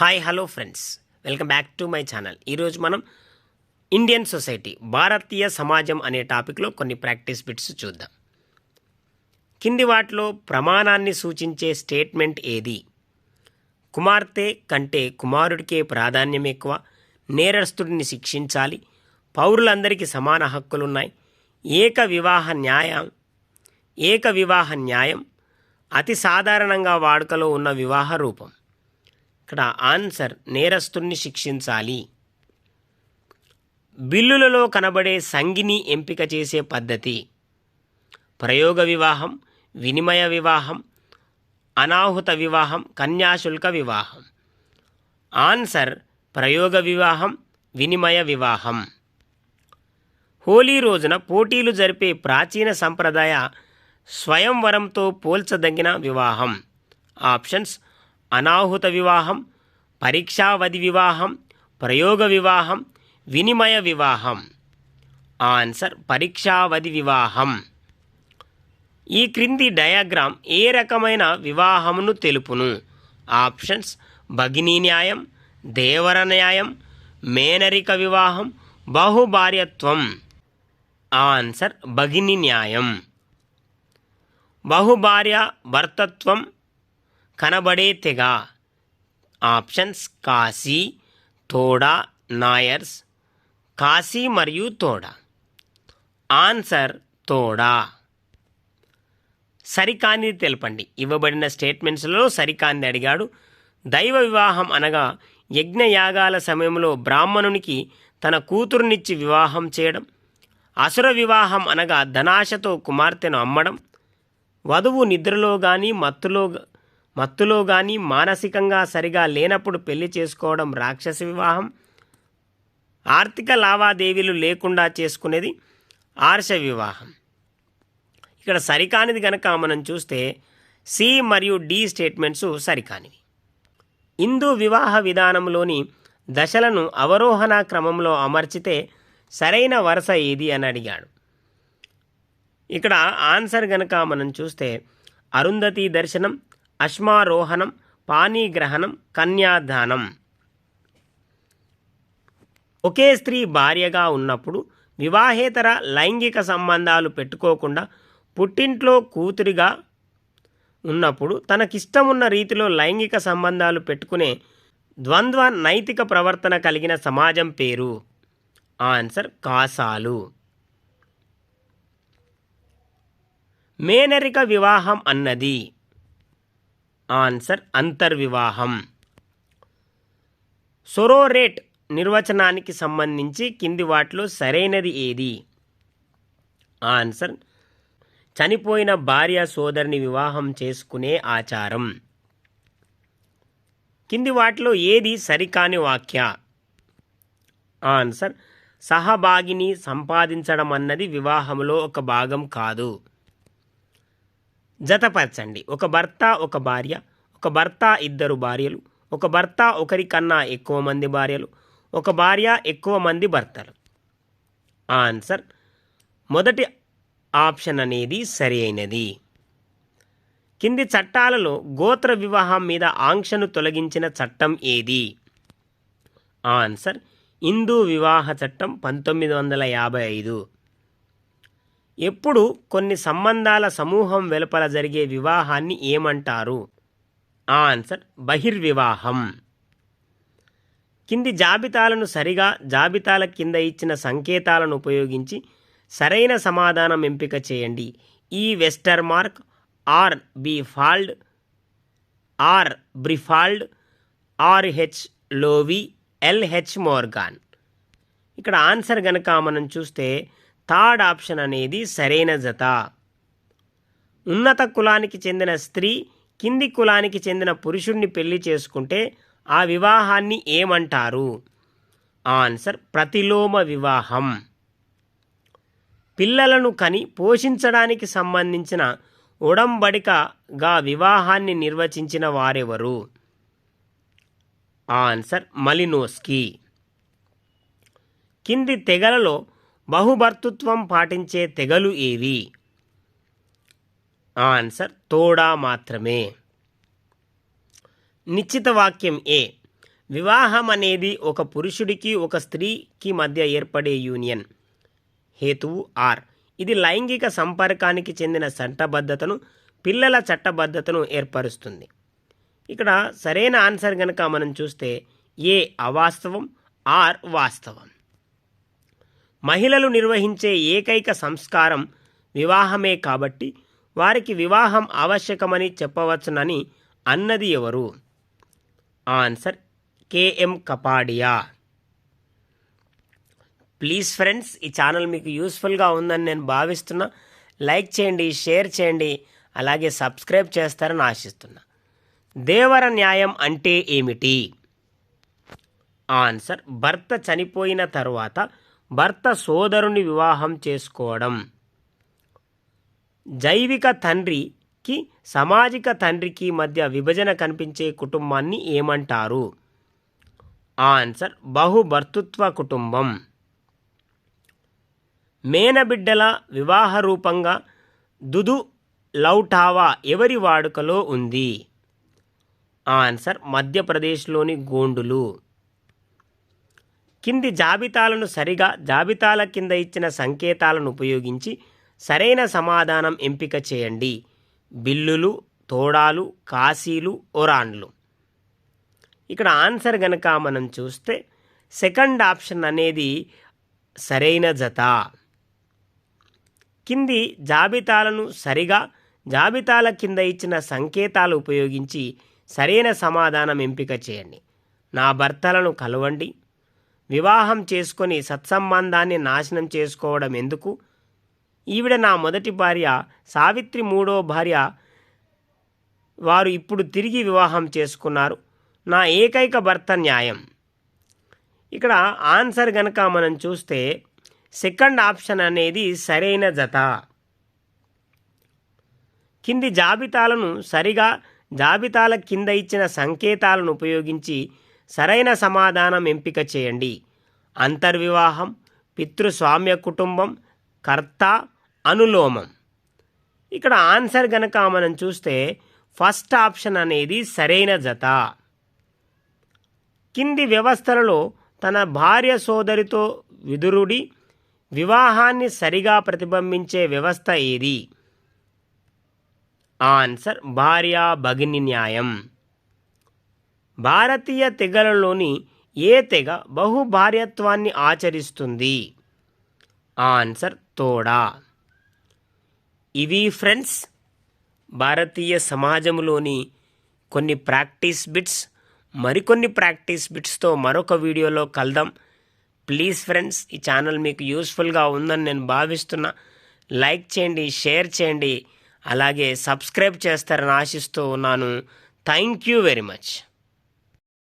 Hi hello friends. Welcome back to my channel. ఈరోజు మనం Indian society భారతీయ సమాజం అనే టాపిక్లో కొన్ని ప్రాక్టీస్ బిట్స్ చూద్దాం. కింది వాటిలో ప్రమాణాన్ని సూచించే స్టేట్మెంట్ ఏది? కుమార్తె కంటే కుమారుడికే ప్రాధాన్యం ఎక్కువ నేరస్తుడిని శిక్షించాలి పౌరులందరికీ సమాన హక్కులున్నాయి ఏక వివాహ న్యాయం ఏక వివాహ న్యాయం అతి సాధారణంగా వాడుకలో ఉన్న వివాహ రూపం. ఇక్కడ ఆన్సర్ నేరస్తుణ్ణి శిక్షించాలి. బిల్లులలో కనబడే సంగిని ఎంపిక చేసే పద్ధతి. ప్రయోగ వివాహం వినిమయ వివాహం అనాహుత వివాహం కన్యాశుల్క వివాహం. ఆన్సర్ ప్రయోగ వివాహం వినిమయ వివాహం. హోలీ రోజున పోటీలు జరిపే ప్రాచీన సంప్రదాయ స్వయంవరంతో పోల్చదగిన వివాహం. ఆప్షన్స్ అనాహుత వివాహం పరీక్షావధి వివాహం ప్రయోగ వివాహం వినిమయ వివాహం. ఆన్సర్ పరీక్షావధి వివాహం. ఈ క్రింది డయాగ్రామ్ ఏ రకమైన వివాహమును తెలుపును? ఆప్షన్స్ భగినీ న్యాయం దేవర న్యాయం మేనరిక వివాహం బహుభార్యత్వం. ఆన్సర్ భగిని న్యాయం. బహుభార్య భర్తత్వం కనబడే తెగ. ఆప్షన్స్ కాశీ తోడా నాయర్స్ కాశీ మరియు తోడా. ఆన్సర్ తోడా. సరికానిది తెలపండి. ఇవ్వబడిన స్టేట్మెంట్స్లో సరికాంది అడిగాడు. దైవ వివాహం అనగా యజ్ఞయాగాల సమయంలో బ్రాహ్మణునికి తన కూతురునిచ్చి వివాహం చేయడం. అసుర వివాహం అనగా ధనాశతో కుమార్తెను అమ్మడం. వధువు నిద్రలో కానీ మత్తులో మత్తులో కానీ మానసికంగా సరిగా లేనప్పుడు పెళ్ళి చేసుకోవడం రాక్షస వివాహం. ఆర్థిక లావాదేవీలు లేకుండా చేసుకునేది ఆర్ష వివాహం. ఇక్కడ సరికానిది కనుక మనం చూస్తే సి మరియు డి స్టేట్మెంట్స్ సరికానివి. హిందూ వివాహ విధానంలోని దశలను అవరోహణ క్రమంలో అమర్చితే సరైన వరుస ఏది అని అడిగాడు. ఇక్కడ ఆన్సర్ గనక మనం చూస్తే అరుంధతి దర్శనం అశ్మారోహణం పానీగ్రహణం కన్యాదానం. ఒకే స్త్రీ భార్యగా ఉన్నప్పుడు వివాహేతర లైంగిక సంబంధాలు పెట్టుకోకుండా పుట్టింట్లో కూతురిగా ఉన్నప్పుడు తనకిష్టమున్న రీతిలో లైంగిక సంబంధాలు పెట్టుకునే ద్వంద్వ నైతిక ప్రవర్తన కలిగిన సమాజం పేరు. ఆన్సర్ కాసాలు. మేనరిక వివాహం అన్నది. ఆన్సర్ అంతర్వివాహం. సొరోరేట్ నిర్వచనానికి సంబంధించి కింది వాటిలో సరైనది ఏది? ఆన్సర్ చనిపోయిన భార్య సోదరిని వివాహం చేసుకునే ఆచారం. కింది వాటిలో ఏది సరికాని వాక్య? ఆన్సర్ సహభాగిని సంపాదించడం అన్నది వివాహంలో ఒక భాగం కాదు. జతపరచండి. ఒక భర్త ఒక భార్య ఒక భర్త ఇద్దరు భార్యలు ఒక భర్త ఒకరికన్నా ఎక్కువ మంది భార్యలు ఒక భార్య ఎక్కువ మంది భర్తలు. ఆన్సర్ మొదటి ఆప్షన్ అనేది సరి అయినది. కింది చట్టాలలో గోత్ర వివాహం మీద ఆంక్షను తొలగించిన చట్టం ఏది? ఆన్సర్ హిందూ వివాహ చట్టం పంతొమ్మిది వందల యాభై ఐదు. ఎప్పుడు కొన్ని సంబంధాల సమూహం వెలుపల జరిగే వివాహాన్ని ఏమంటారు? ఆన్సర్ బహిర్వివాహం. కింది జాబితాలను సరిగా జాబితాల కింద ఇచ్చిన సంకేతాలను ఉపయోగించి సరైన సమాధానం ఎంపిక చేయండి. E Westermarck R Briffault R Briffault R H Lowie L H Morgan. ఇక్కడ ఆన్సర్ గనక మనం చూస్తే థర్డ్ ఆప్షన్ అనేది సరైన జత. ఉన్నత కులానికి చెందిన స్త్రీ కింది కులానికి చెందిన పురుషుణ్ణి పెళ్ళి చేసుకుంటే ఆ వివాహాన్ని ఏమంటారు? ఆన్సర్ ప్రతిలోమ వివాహం. పిల్లలను కని పోషించడానికి సంబంధించిన ఉడంబడికగా వివాహాన్ని నిర్వచించిన వారెవరు? Answer Malinowski. కింది తెగలలో బహుభర్తృత్వం పాటించే తెగలు ఏవి? ఆన్సర్ తోడా మాత్రమే. నిశ్చిత వాక్యం ఏ. వివాహం అనేది ఒక పురుషుడికి ఒక స్త్రీకి మధ్య ఏర్పడే యూనియన్. హేతువు ఆర్. ఇది లైంగిక సంపర్కానికి చెందిన చట్టబద్ధతను పిల్లల చట్టబద్ధతను ఏర్పరుస్తుంది. ఇక్కడ సరైన ఆన్సర్ కనుక మనం చూస్తే ఏ అవాస్తవం ఆర్ వాస్తవం. మహిళలు నిర్వహించే ఏకైక సంస్కారం వివాహమే కాబట్టి వారికి వివాహం ఆవశ్యకమని చెప్పవచ్చునని అన్నది ఎవరు? Answer K M Kapadia. Please friends ఈ ఛానల్ మీకు యూస్ఫుల్గా ఉందని నేను భావిస్తున్నా. లైక్ చేయండి షేర్ చేయండి అలాగే సబ్స్క్రైబ్ చేస్తారని ఆశిస్తున్నా. దేవర న్యాయం అంటే ఏమిటి? ఆన్సర్ భర్త చనిపోయిన తర్వాత భర్త సోదరుని వివాహం చేసుకోవడం. జైవిక తండ్రికి సామాజిక తండ్రికి మధ్య విభజన కనిపించే కుటుంబాన్ని ఏమంటారు? ఆన్సర్ బహుభర్తృత్వ కుటుంబం. మేనబిడ్డల వివాహ రూపంగా దుదు లౌఠావా ఎవరి వాడుకలో ఉంది? ఆన్సర్ మధ్యప్రదేశ్లోని గోండులు. కింది జాబితాలను సరిగా జాబితాల కింద ఇచ్చిన సంకేతాలను ఉపయోగించి సరైన సమాధానం ఎంపిక చేయండి. బిల్లులు తోడాలు కాశీలు ఒరాన్లు. ఇక్కడ ఆన్సర్ గనక మనం చూస్తే సెకండ్ ఆప్షన్ అనేది సరైన జత. కింది జాబితాలను సరిగా జాబితాల కింద ఇచ్చిన సంకేతాలు ఉపయోగించి సరైన సమాధానం ఎంపిక చేయండి. నా భర్తలను కలవండి. వివాహం చేసుకొని సత్సంబంధాన్ని నాశనం చేసుకోవడం ఎందుకు? ఈవిడ నా మొదటి భార్య సావిత్రి మూడో భార్య వారు ఇప్పుడు తిరిగి వివాహం చేసుకున్నారు. నా ఏకైక భర్త న్యాయం. ఇక్కడ ఆన్సర్ గనక మనం చూస్తే సెకండ్ ఆప్షన్ అనేది సరైన జత. కింది జాబితాలను సరిగా జాబితాల కింద ఇచ్చిన సంకేతాలను ఉపయోగించి సరైన సమాధానం ఎంపిక చేయండి. అంతర్వివాహం పితృస్వామ్య కుటుంబం కర్త అనులోమం. ఇక్కడ ఆన్సర్ గనక మనం చూస్తే ఫస్ట్ ఆప్షన్ అనేది సరైన జత. కింది వ్యవస్థలలో తన భార్య సోదరితో విదురుడి వివాహాన్ని సరిగా ప్రతిబింబించే వ్యవస్థ ఏది? ఆన్సర్ భార్య భగిని న్యాయం. భారతీయ తెగలలోని ఏ తెగ బహుభార్యత్వాన్ని ఆచరిస్తుంది? ఆన్సర్ తోడా. ఇవి ఫ్రెండ్స్ భారతీయ సమాజంలోని కొన్ని ప్రాక్టీస్ బిట్స్ మరికొన్ని ప్రాక్టీస్ బిట్స్తో మరొక వీడియోలో కలదాం ప్లీజ్ ఫ్రెండ్స్ ఈ ఛానల్ మీకు యూస్ఫుల్గా ఉందని నేను భావిస్తున్నా. లైక్ చేయండి షేర్ చేయండి. అలాగే సబ్స్క్రైబ్ చేస్తారని ఆశిస్తూ ఉన్నాను. Thank you very much.